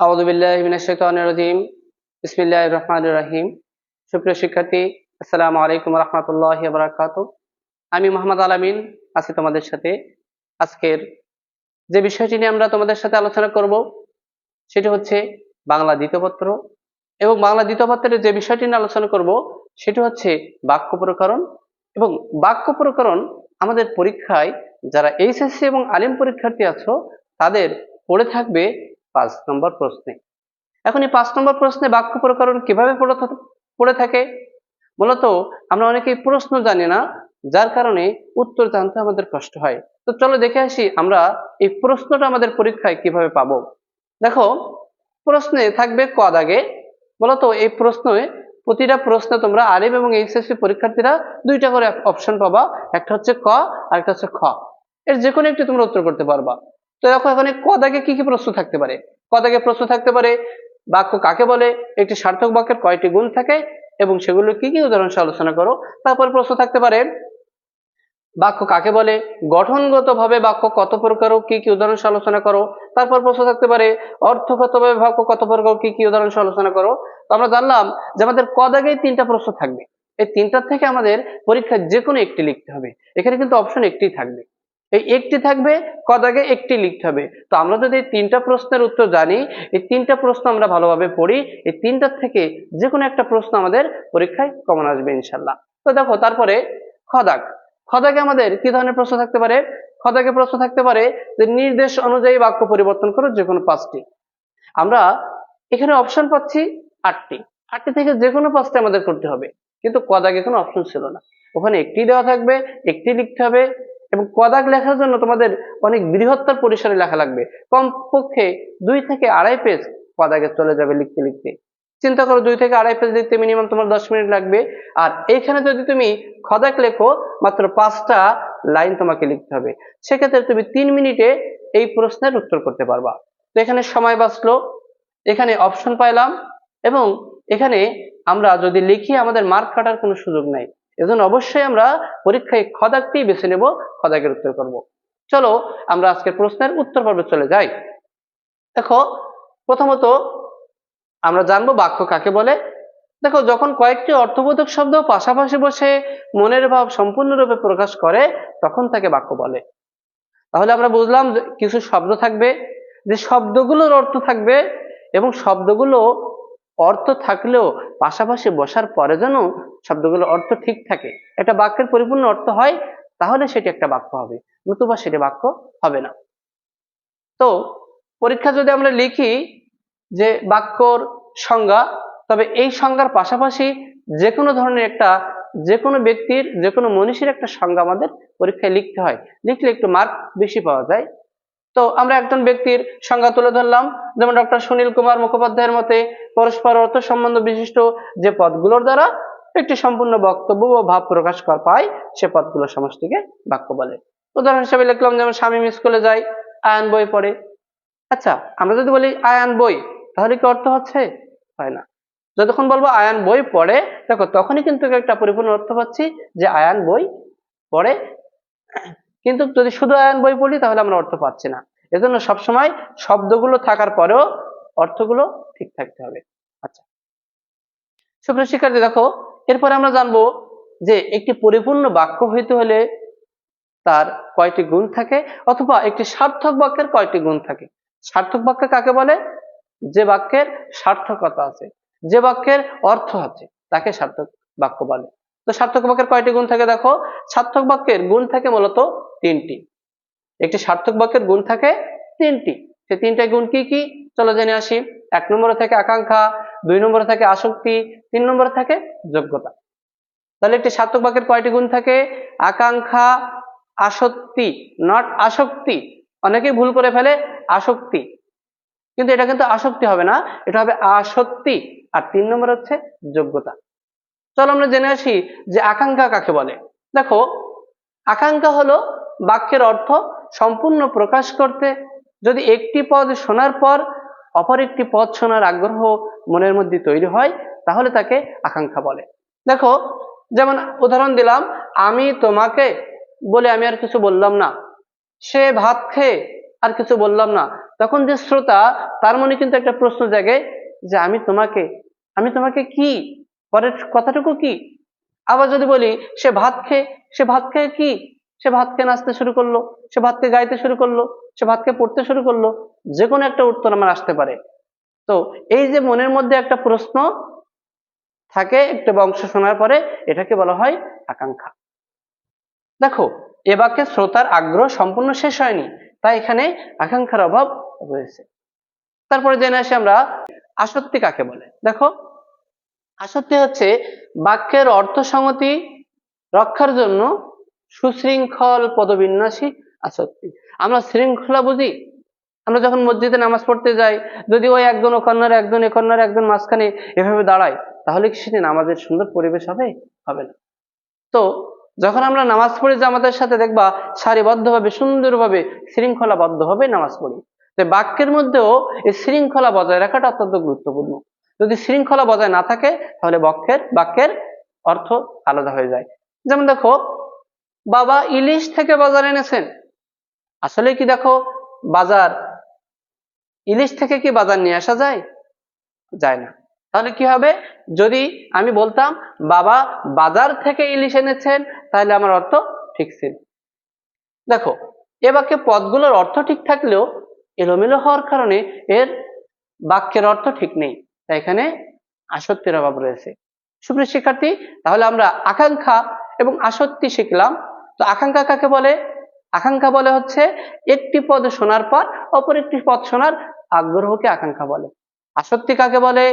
আউদুবিল্লাহিমিনাশাইতানির বিসমিল্লাহির রহমানির রহিম। সুপ্রিয় শিক্ষার্থী, আসসালামু আলাইকুম রহমতুল্লাহি বারাকাতু আমি মোহাম্মদ আলামিন, আছি তোমাদের সাথে। আজকের যে বিষয়টি নিয়ে আমরা তোমাদের সাথে আলোচনা করব, সেটি হচ্ছে বাংলা দ্বিতীয়পত্র এবং বাংলা দ্বিতীয়পত্রের যে বিষয়টি নিয়ে আলোচনা করব, সেটি হচ্ছে বাক্য প্রকরণ। এবং বাক্য প্রকরণ আমাদের পরীক্ষায় যারা এইচএসসি এবং আলিম পরীক্ষার্থী আছো, তাদের পড়ে থাকবে পাঁচ নম্বর প্রশ্নে। এখন এই পাঁচ নম্বর প্রশ্নে বাক্য প্রকরণ কীভাবে পড়ে থাকে? মূলত আমরা অনেকেই প্রশ্ন জানি না, যার কারণে উত্তর জানতে আমাদের কষ্ট হয়। তো চলো দেখে আসি আমরা এই প্রশ্নটা আমাদের পরীক্ষায় কীভাবে পাবো। দেখো, প্রশ্নে থাকবে ক দাগে। মূলত এই প্রশ্নে প্রতিটা প্রশ্নে তোমরা আলিম এবং এইচএসসি পরীক্ষার্থীরা দুইটা করে অপশন পাবা। একটা হচ্ছে ক আর একটা হচ্ছে খ। এর যে কোনো একটি তোমরা উত্তর করতে পারবা। তো দেখো এখানে ক দাগে কি কি প্রশ্ন থাকতে পারে? ক দাগে প্রশ্ন থাকতে পারে, বাক্য কাকে বলে? একটি সার্থক বাক্যের কয়টি গুণ থাকে? এবং সেগুলো কি কি উদাহরণ আলোচনা করো। তারপর প্রশ্ন থাকতে পারে, বাক্য কাকে বলে? গঠনগতভাবে বাক্য কত প্রকার কি কি উদাহরণ আলোচনা করো। তারপর প্রশ্ন থাকতে পারে, অর্থগতভাবে বাক্য কত প্রকার কি কি উদাহরণ আলোচনা করো। তো আমরা জানলাম যে আমাদের ক দাগেই তিনটা প্রশ্ন থাকবে। এই তিনটার থেকে আমাদের পরীক্ষায় যে কোনো একটি লিখতে হবে। এখানে কিন্তু অপশন একটি থাকবে। এই একটি থাকবে ক দাগে একটি লিখতে হবে। তো আমরা যদি তিনটা প্রশ্নের উত্তর জানি, এই তিনটা প্রশ্ন আমরা ভালোভাবে পড়ি, এই তিনটার থেকে যে কোনো একটা প্রশ্ন আমাদের পরীক্ষায় কমন আসবে ইনশাল্লাহ তো দেখো, তারপরে খদাক। খদাকে আমাদের কি ধরনের প্রশ্ন থাকতে পারে? খদাকে প্রশ্ন থাকতে পারে যে নির্দেশ অনুযায়ী বাক্য পরিবর্তন করো যে কোনো পাঁচটি। আমরা এখানে অপশন পাচ্ছি আটটি। আটটি থেকে যে কোনো পাঁচটি আমাদের করতে হবে। কিন্তু কদাকে কোনো অপশন ছিল না। ওখানে একটি দেওয়া থাকবে, একটি লিখতে হবে এবং কদাক লেখার জন্য তোমাদের অনেক বৃহত্তর পরিসরে লেখা লাগবে। কমপক্ষে দুই থেকে আড়াই পেজ কদাকে চলে যাবে লিখতে লিখতে। চিন্তা করো দুই থেকে আড়াই পেজ লিখতে মিনিমাম তোমার দশ মিনিট লাগবে। আর এইখানে যদি তুমি খদাক লেখো, মাত্র পাঁচটা লাইন তোমাকে লিখতে হবে। সেক্ষেত্রে তুমি তিন মিনিটে এই প্রশ্নের উত্তর করতে পারবা। তো এখানে সময় বাঁচলো। এখানে অপশন পাইলাম এবং এখানে আমরা যদি লিখি, আমাদের মার্ক কাটার কোনো সুযোগ নাই। এজন্য অবশ্যই আমরা পরীক্ষায় খদাকটি বেছে নেব খদাকের উত্তর করব। চলো আমরা আজকের প্রশ্নের উত্তর পর্বে চলে যাই। দেখো, প্রথমত আমরা জানব বাক্য কাকে বলে। দেখো, যখন কয়েকটি অর্থবোধক শব্দ পাশাপাশি বসে মনের ভাব সম্পূর্ণরূপে প্রকাশ করে, তখন তাকে বাক্য বলে। তাহলে আমরা বুঝলাম কিছু শব্দ থাকবে, যে শব্দগুলোর অর্থ থাকবে এবং শব্দগুলো অর্থ থাকলেও পাশাপাশি বসার পরে যেন শব্দগুলোর অর্থ ঠিক থাকে। একটা বাক্যের পরিপূর্ণ অর্থ হয়, তাহলে সেটি একটা বাক্য হবে। নতুবা সেটি বাক্য হবে না। তো পরীক্ষা যদি আমরা লিখি যে বাক্যর সংজ্ঞা, তবে এই সংজ্ঞার পাশাপাশি যে কোনো ধরনের একটা যে কোনো ব্যক্তির যে কোনো মনীষীর একটা সংজ্ঞা আমাদের পরীক্ষায় লিখতে হয়। লিখলে একটু মার্ক বেশি পাওয়া যায়। তো আমরা একজন ব্যক্তির সংজ্ঞা তুলে ধরলাম। যেমন ডক্টর সুনীল কুমার মুখোপাধ্যায়ের মতে, পরস্পর অর্থ সম্বন্ধ বিশিষ্ট যে পদগুলোর দ্বারা একটি সম্পূর্ণ বক্তব্য ও ভাব প্রকাশ কর পায়, সে পদগুলোর সমষ্টিকে বাক্য বলে। উদাহরণ হিসেবে লিখলাম, যেমন স্বামী স্কুলে যায়, আয়ান বই পড়ে। আচ্ছা আমরা যদি বলি আয়ান বই, তাহলে কি অর্থ হচ্ছে? হয় না। যতক্ষণ বলব আয়ান বই পড়ে, দেখো তখনই কিন্তু একটা পরিপূর্ণ অর্থ পাচ্ছি যে আয়ান বই পড়ে। কিন্তু যদি শুধু আয়ান বই পড়ি, তাহলে আমরা অর্থ পাচ্ছি না। এজন্য সবসময় শব্দগুলো থাকার পরেও অর্থগুলো ঠিক থাকতে হবে। আচ্ছা। সুপ্রিয় শিক্ষার্থী, দেখো, এরপরে আমরা জানব যে একটি পরিপূর্ণ বাক্য হইতে হলে তার কয়টি গুণ থাকে, অথবা একটি সার্থক বাক্যের কয়টি গুণ থাকে। সার্থক বাক্য কাকে বলে? যে বাক্যের সার্থকতা আছে, যে বাক্যের অর্থ আছে, তাকে সার্থক বাক্য বলে। তো সার্থক বাক্যের কয়টি গুণ থাকে দেখো? সার্থক বাক্যের গুণ থাকে মূলত তিনটি। একটি সার্থক বাক্যের গুণ থাকে তিনটি। সে তিনটা গুণ কি কি? চলো জেনে আসি। এক নম্বরে থাকে আকাঙ্ক্ষা, দুই নম্বরে থাকে আসক্তি, তিন নম্বরে থাকে যোগ্যতা। তাহলে একটি সার্থক বাক্যের কয়টি গুণ থাকে? আকাঙ্ক্ষা, আসক্তি নট আসক্তি। অনেকেই ভুল করে ফেলে আসক্তি। কিন্তু এটা কিন্তু আসক্তি হবে না, এটা হবে আসক্তি। আর তিন নম্বর হচ্ছে যোগ্যতা। চলো আমরা জেনে আসি যে আকাঙ্ক্ষা কাকে বলে। দেখো, আকাঙ্ক্ষা হলো বাক্যের অর্থ সম্পূর্ণ প্রকাশ করতে। যদি একটি পদ শোনার পর অপর একটি পদ শোনার আগ্রহ মনের মধ্যে তৈরি হয়, তাহলে তাকে আকাঙ্ক্ষা বলে। দেখো, যেমন উদাহরণ দিলাম, আমি তোমাকে বলে আমি আর কিছু বললাম না। সে ভাত খেয়ে আর কিছু বললাম না। তখন যে শ্রোতা, তার মনে কিন্তু একটা প্রশ্ন জাগে যে আমি তোমাকে আমি তোমাকে কি? পরের কথাটুকু কি? আবার যদি বলি, সে ভাত খেয়ে, সে ভাত খেয়ে কি? সে ভাত খেয়ে নাচতে শুরু করল, সে ভাত খেয়ে গাইতে শুরু করল, সে ভাত খেয়ে পড়তে শুরু করল যে কোনো একটা উত্তর আমার আসতে পারে। তো এই যে মনের মধ্যে একটা প্রশ্ন থাকে একটা বংশ শোনার পরে এটাকে বলা হয় আকাঙ্ক্ষা। দেখো, এ বাক্যে শ্রোতার আগ্রহ সম্পূর্ণ শেষ হয়নি, তাই এখানে আকাঙ্ক্ষার অভাব রয়েছে। তারপরে জেনে আসি আমরা আসক্তি কাকে বলে। দেখো, আসক্তি হচ্ছে বাক্যের অর্থ সংগতি রক্ষার জন্য সুশৃঙ্খল পদবিন্যাসী আসক্তি। আমরা শৃঙ্খলা বুঝি? আমরা যখন মসজিদে নামাজ পড়তে যাই, যদি ওই একজন ও কর্নারে একজন, এ কর্নারে একজন মাঝখানে এভাবে দাঁড়ায়, তাহলে কি সেটি নামাজের সুন্দর পরিবেশ হবে? হবে না। তো যখন আমরা নামাজ পড়ি জামাতের সাথে দেখবা, সারিবদ্ধভাবে, সুন্দরভাবে শৃঙ্খলাবদ্ধভাবে নামাজ পড়ি। তো বাক্যের মধ্যেও এই শৃঙ্খলা বজায় রাখাটা অত্যন্ত গুরুত্বপূর্ণ। যদি শৃঙ্খলা বজায় না থাকে, তাহলে বাক্যের বাক্যের অর্থ আলাদা হয়ে যায়। যেমন দেখো বাবা ইলিশ থেকে বাজার এনেছেন। আসলে কি দেখো, বাজার, ইলিশ থেকে কি বাজার নিয়ে আসা যায়? যায় না। তাহলে কি হবে? যদি আমি বলতাম, বাবা, বাজার থেকে ইলিশ এনেছেন, তাহলে আমার অর্থ ঠিক ছিল। দেখো, এ বাক্যে পদগুলোর অর্থ ঠিক থাকলেও এলোমেলো হওয়ার কারণে এর বাক্যের অর্থ ঠিক নেই। তাই এখানে আসক্তির অভাব রয়েছে। সুপ্রিয় শিক্ষার্থী, তাহলে আমরা আকাঙ্ক্ষা এবং আসক্তি শিখলাম। তো আকাঙ্ক্ষা কাকে বলে? আকাঙ্ক্ষা বলে হচ্ছে একটি পদ শোনার পর অপর একটি পদ শোনার আগ্রহকে আকাঙ্ক্ষা বলে। আসক্তি কাকে বলে?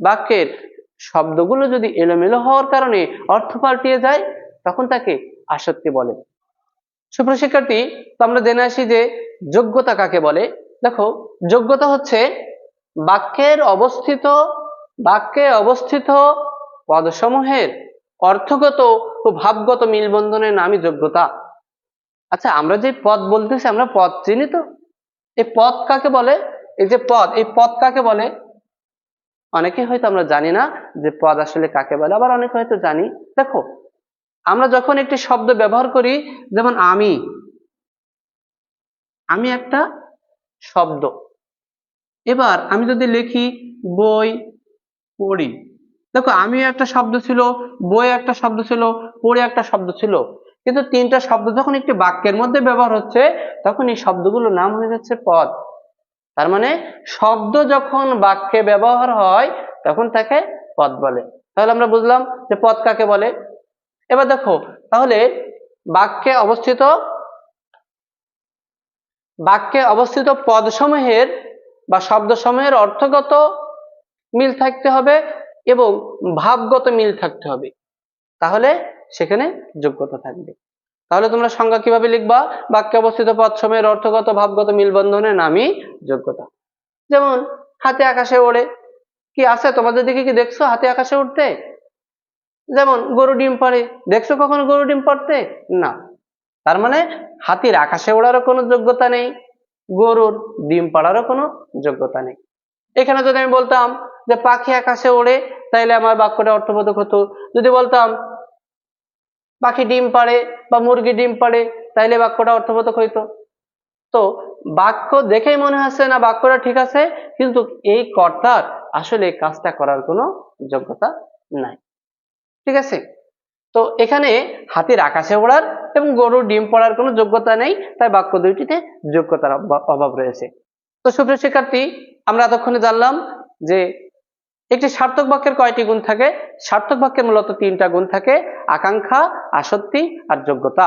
বাক্যের শব্দগুলো যদি এলোমেলো হওয়ার কারণে অর্থ পাল্টিয়ে যায়, তখন তাকে আসক্তি বলে। সুপ্রিয় শিক্ষার্থী, তো আমরা জেনে আসি যে যোগ্যতা কাকে বলে? দেখো, যোগ্যতা হচ্ছে বাক্যের অবস্থিত, বাক্যে অবস্থিত পদসমূহের অর্থগত ও ভাবগত মিলবন্ধনের নামই যোগ্যতা। আচ্ছা আমরা যে পদ বলতেছি, আমরা পদ চিনি তো? এই পদ কাকে বলে? এই যে পদ, এই পদ কাকে বলে? অনেকে হয়তো আমরা জানি না যে পদ আসলে কাকে বলে, আবার অনেকে হয়তো জানি। দেখো, আমরা যখন একটি শব্দ ব্যবহার করি, যেমন আমি আমি একটা শব্দ। এবার আমি যদি লিখি বই পড়ি দেখো আমি একটা শব্দ ছিল বই একটা শব্দ ছিল, পড়ে একটা শব্দ ছিল। কিন্তু তিনটা শব্দ যখন একটি বাক্যের মধ্যে ব্যবহার হচ্ছে, তখন এই শব্দগুলোর নাম হয়ে যাচ্ছে পদ। তার মানে শব্দ যখন বাক্যে ব্যবহার হয়, তখন তাকে পদ বলে। তাহলে আমরা বুঝলাম যে পদ কাকে বলে? এবার দেখো, তাহলে বাক্যে অবস্থিত বাক্যে অবস্থিত পদসমূহের বা শব্দ শব্দসমূহের অর্থগত মিল থাকতে হবে। এবং ভাবগত মিল থাকতে হবে। তাহলে সেখানে যোগ্যতা থাকবে। তাহলে তোমরা সংজ্ঞা কীভাবে লিখবা? বাক্যে অবস্থিত পদসমূহের অর্থগত, ভাবগত মিলবন্ধনের নামই যোগ্যতা। যেমন, হাতে আকাশে ওড়ে। কি আছে? তোমাদের দিকে কি দেখছ? হাতে আকাশে উঠতে যেমন, গরু ডিম পাড়ে। দেখছ কখনো গরু ডিম পাড়তে? না। তার মানে হাতির আকাশে ওড়ারও কোনো যোগ্যতা নেই, গরুর ডিম পাড়ারও কোনো যোগ্যতা নেই। এখানে যদি আমি বলতাম যে পাখি আকাশে ওড়ে, তাইলে আমার বাক্যটা অর্থবোধক হতো। যদি বলতাম পাখি ডিম পাড়ে বা মুরগি ডিম পাড়ে, তাইলে বাক্যটা অর্থবোধক হইতো। তো বাক্য দেখেই মনে হচ্ছে না বাক্যটা ঠিক আছে, কিন্তু এই কর্তার আসলে কাজটা করার কোনো যোগ্যতা নাই। ঠিক আছে? তো এখানে হাতির আকাশে ওড়ার এবং গরুর ডিম পড়ার কোনো যোগ্যতা নেই, তাই বাক্য দুইটিতে যোগ্যতার অভাব রয়েছে। তো সুপ্রিয় শিক্ষার্থী, আমরা এতক্ষণে জানলাম যে একটি সার্থক বাক্যের কয়টি গুণ থাকে? সার্থক বাক্যের মূলত তিনটা গুণ থাকে। আকাঙ্ক্ষা, আসক্তি আর যোগ্যতা।